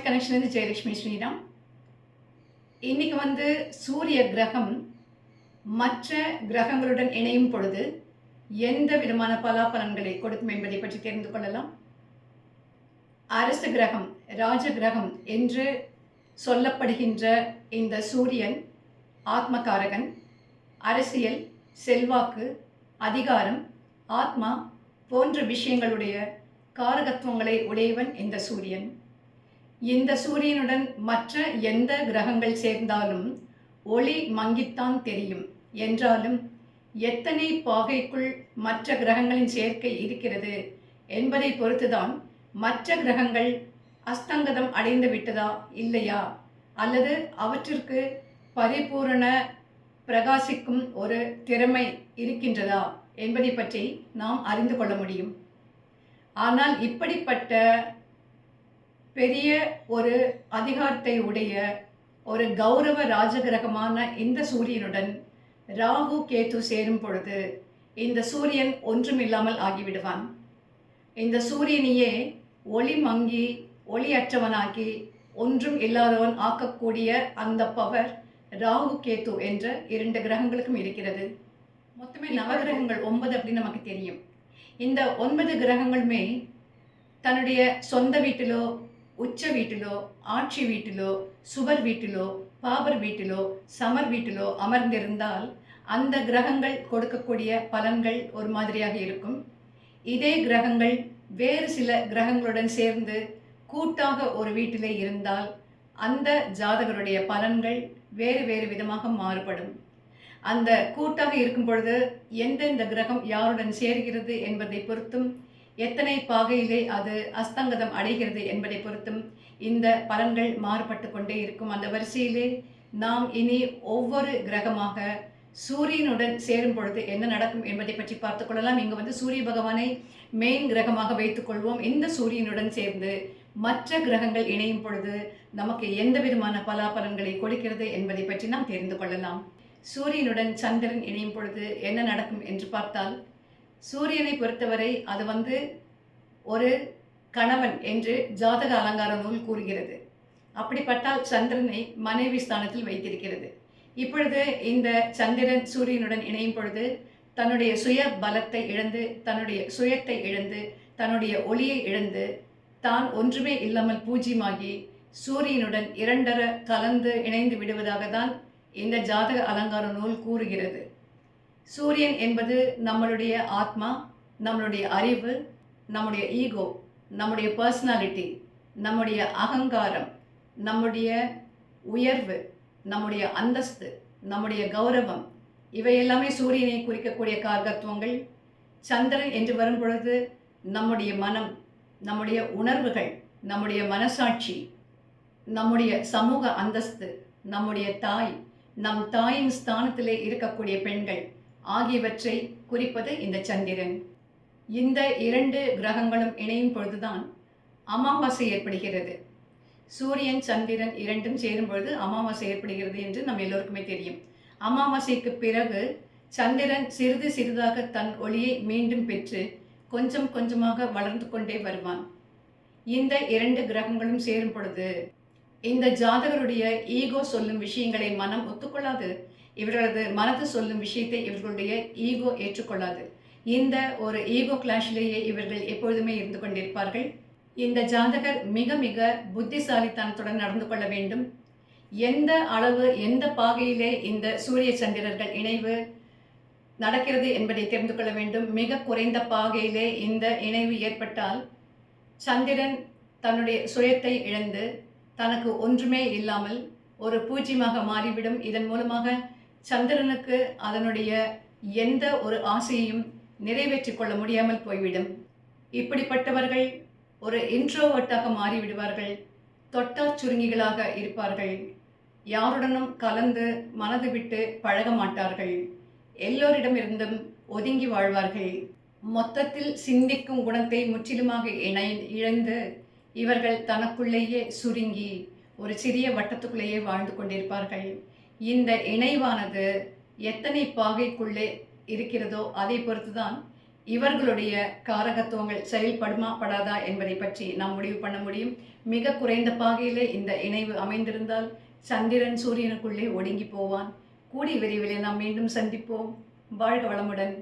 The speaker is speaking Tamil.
கனெக்ஷன்லேருந்து ஜெயலட்சுமி ஸ்ரீராம் இன்றைக்கி வந்து சூரிய கிரகம் மற்ற கிரகங்களுடன் இணையும் பொழுது எந்த விதமான பலாபலன்களை கொடுக்கும் என்பதை பற்றி தெரிந்து கொள்ளலாம் அரசு கிரகம் ராஜ கிரகம் என்று சொல்லப்படுகின்ற இந்த சூரியன் ஆத்மகாரகன் அரசியல் செல்வாக்கு அதிகாரம் ஆத்மா போன்ற விஷயங்களுடைய காரகத்துவங்களை உடையவன் இந்த சூரியன். இந்த சூரியனுடன் மற்ற எந்த கிரகங்கள் சேர்ந்தாலும் ஒளி மங்கித்தான் தெரியும். என்றாலும் எத்தனை பாகைக்குள் மற்ற கிரகங்களின் சேர்க்கை இருக்கிறது என்பதை பொறுத்துதான் மற்ற கிரகங்கள் அஸ்தங்கதம் அடைந்து விட்டதா இல்லையா? அல்லது அவற்றிற்கு பரிபூரண பிரகாசிக்கும் ஒரு திறமை இருக்கின்றதா என்பதை பற்றி நாம் அறிந்து கொள்ள முடியும். ஆனால் இப்படிப்பட்ட பெரிய ஒரு அதிகாரத்தை உடைய ஒரு கௌரவ ராஜகிரகமான இந்த சூரியனுடன் ராகு கேது சேரும் பொழுது இந்த சூரியன் ஒன்றுமில்லாமல் ஆகிவிடுவான். இந்த சூரியனையே ஒளி மங்கி ஒளியற்றவனாக்கி ஒன்றும் இல்லாதவன் ஆக்கக்கூடிய அந்த பவர் ராகு கேது என்ற இரண்டு கிரகங்களுக்கும் இருக்கிறது. மொத்தமே நவகிரகங்கள் ஒன்பது அப்படின்னு நமக்கு தெரியும். இந்த ஒன்பது கிரகங்களுமே தன்னுடைய சொந்த வீட்டிலோ உச்ச வீட்டிலோ ஆட்சி வீட்டிலோ சுவர் வீட்டிலோ பாபர் வீட்டிலோ சமர் வீட்டிலோ அமர்ந்திருந்தால் அந்த கிரகங்கள் கொடுக்கக்கூடிய பலன்கள் ஒரு மாதிரியாக இருக்கும். இதே கிரகங்கள் வேறு சில கிரகங்களுடன் சேர்ந்து கூட்டாக ஒரு வீட்டிலே இருந்தால் அந்த ஜாதகருடைய பலன்கள் வேறு வேறு விதமாக மாறுபடும். அந்த கூட்டாக இருக்கும் பொழுது எந்தெந்த கிரகம் யாருடன் சேர்கிறது என்பதை பொறுத்தும் எத்தனை பாகையிலே அது அஸ்தங்கதம் அடைகிறது என்பதை பொறுத்தும் இந்த பலன்கள் மாறுபட்டு கொண்டே இருக்கும். அந்த வரிசையிலே நாம் இனி ஒவ்வொரு கிரகமாக சூரியனுடன் சேரும் பொழுது என்ன நடக்கும் என்பதை பற்றி பார்த்துக்கொள்ளலாம் இங்கே இங்கு வந்து சூரிய பகவானை மெயின் கிரகமாக வைத்துக்கொள்வோம் இந்த சூரியனுடன் சேர்ந்து மற்ற கிரகங்கள் இணையும் பொழுது நமக்கு எந்த விதமான பலாபலன்களை கொடுக்கிறது என்பதை பற்றி நாம் தெரிந்து கொள்ளலாம். சூரியனுடன் சந்திரன் இணையும் பொழுது என்ன நடக்கும் என்று பார்த்தால் சூரியனை பொறுத்தவரை அது வந்து ஒரு கணவன் என்று ஜாதக அலங்கார நூல் கூறுகிறது. அப்படிப்பட்டால் சந்திரனை மனைவி ஸ்தானத்தில் வைத்திருக்கிறது. இப்பொழுது இந்த சந்திரன் சூரியனுடன் இணையும் பொழுது தன்னுடைய சுய பலத்தை இழந்து தன்னுடைய சுயத்தை இழந்து தன்னுடைய ஒளியை இழந்து தான் ஒன்றுமே இல்லாமல் பூஜ்யமாகி சூரியனுடன் இரண்டர கலந்து இணைந்து விடுவதாக தான் இந்த ஜாதக அலங்கார நூல் கூறுகிறது. சூரியன் என்பது நம்மளுடைய ஆத்மா நம்மளுடைய அறிவு நம்முடைய ஈகோ நம்முடைய பர்சனாலிட்டி நம்முடைய அகங்காரம் நம்முடைய உயர்வு நம்முடைய அந்தஸ்து நம்முடைய கௌரவம் இவை எல்லாமே சூரியனை குறிக்கக்கூடிய கார்கத்துவங்கள். சந்திரன் என்று வரும் பொழுது நம்முடைய மனம் நம்முடைய உணர்வுகள் நம்முடைய மனசாட்சி நம்முடைய சமூக அந்தஸ்து நம்முடைய தாய் நம் தாயின் ஸ்தானத்திலே இருக்கக்கூடிய பெண்கள் ஆகியவற்றை குறிப்பது இந்த சந்திரன். இந்த இரண்டு கிரகங்களும் இணையும் பொழுதுதான் அமாவாசை ஏற்படுகிறது. சூரியன் சந்திரன் இரண்டும் சேரும் பொழுது அமாவாசை ஏற்படுகிறது என்று நம் எல்லோருக்குமே தெரியும். அமாவாசைக்கு பிறகு சந்திரன் சிறிது சிறிதாக தன் ஒளியை மீண்டும் பெற்று கொஞ்சம் கொஞ்சமாக வளர்ந்து கொண்டே வருவான். இந்த இரண்டு கிரகங்களும் சேரும் பொழுது இந்த ஜாதகருடைய ஈகோ சொல்லும் விஷயங்களை மனம் ஒத்துக்கொள்ளாது. இவர்களது மனது சொல்லும் விஷயத்தை இவர்களுடைய ஈகோ ஏற்றுக்கொள்ளாது. இந்த ஒரு ஈகோ கிளாஷிலேயே இவர்கள் எப்பொழுதுமே இருந்து கொண்டிருப்பார்கள். இந்த ஜாதகர் மிக மிக புத்திசாலித்தனத்துடன் நடந்து கொள்ள வேண்டும். எந்த அளவு எந்த பாகையிலே இந்த சூரிய சந்திரர்கள் இணைவு நடக்கிறது என்பதை தெரிந்து கொள்ள வேண்டும். மிக குறைந்த பாகையிலே இந்த இணைவு ஏற்பட்டால் சந்திரன் தன்னுடைய சுயத்தை இழந்து தனக்கு ஒன்றுமே இல்லாமல் ஒரு பூஜ்யமாக மாறிவிடும். இதன் மூலமாக சந்திரனுக்கு அதனுடைய எந்த ஒரு ஆசையையும் நிறைவேற்றிக் கொள்ள முடியாமல் போய்விடும். இப்படிப்பட்டவர்கள் ஒரு இன்ட்ரோவர்ட்டாக மாறிவிடுவார்கள். தொட்டார் சுருங்கிகளாக இருப்பார்கள். யாருடனும் கலந்து மனது விட்டு பழக மாட்டார்கள். எல்லோரிடமிருந்தும் ஒதுங்கி வாழ்வார்கள். மொத்தத்தில் சிந்திக்கும் குணத்தை முற்றிலுமாக இணை இழந்து இவர்கள் தனக்குள்ளேயே சுருங்கி ஒரு சிறிய வட்டத்துக்குள்ளேயே வாழ்ந்து கொண்டிருப்பார்கள். இந்த இணைவானது எத்தனை பாகைக்குள்ளே இருக்கிறதோ அதை பொறுத்துதான் இவர்களுடைய காரகத்துவங்கள் செயல்படுமா படாதா என்பதை பற்றி நாம் முடிவு பண்ண முடியும். மிக குறைந்த பாகையிலே இந்த இணைவு அமைந்திருந்தால் சந்திரன் சூரியனுக்குள்ளே ஒடுங்கி போவான். கூடி விரைவில் நாம் மீண்டும் சந்திப்போம். வாழ்க வளமுடன்.